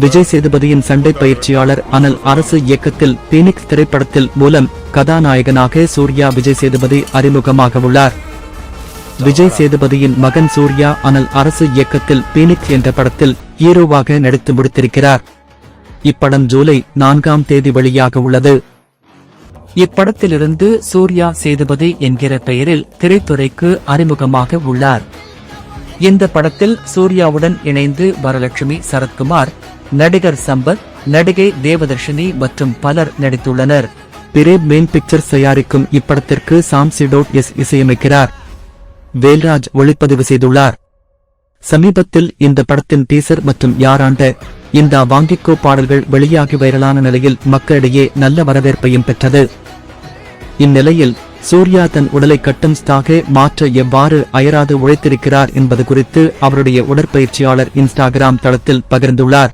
விஜய் சேதுபதியின் சண்டை பயிற்சியாளர் அனல் அரசு இயக்கத்தில் பீனிக்ஸ் திரைப்படத்தில் மூலம் கதாநாயகனாக சூர்யா விஜய் சேதுபதி அறிமுகமாக உள்ளார். விஜய் சேதுபதியின் மகன் சூர்யா அனல் அரசு இயக்கத்தில் பீனிக்ஸ் என்ற படத்தில் ஹீரோவாக நடித்து முடித்திருக்கிறார். இப்படம் ஜூலை நான்காம் தேதி வெளியாக உள்ளது. இப்படத்திலிருந்து சூர்யா சேதுபதி என்கிற பெயரில் திரைத்துறைக்கு அறிமுகமாக உள்ளார். இந்த படத்தில் சூர்யாவுடன் இணைந்து வரலட்சுமி சரத்குமார் நடிகர் சம்பத் நடிகை தேவதர்ஷினி மற்றும் பலர் நடித்துள்ளனர். பிரேப் மெயின் பிக்சர்ஸ் தயாரிக்கும் இப்படத்திற்கு சாம் சிடோட் எஸ் இசையமைக்கிறார். வேல்ராஜ் ஒளிப்பதிவு செய்துள்ளார். சமீபத்தில் இந்த படத்தின் டீசர் மற்றும் யாராண்ட இந்த வாங்கிக்கோ பாடல்கள் வெளியாகி வைரலான நிலையில் மக்களிடையே நல்ல வரவேற்பையும் பெற்றது. இந்நிலையில் சூர்யா தன் உடலை கட்டும் ஸ்டாக மாற்ற எவ்வாறு அயராது உழைத்திருக்கிறார் என்பது குறித்து அவருடைய உடற்பயிற்சியாளர் இன்ஸ்டாகிராம் தளத்தில் பகிர்ந்துள்ளார்.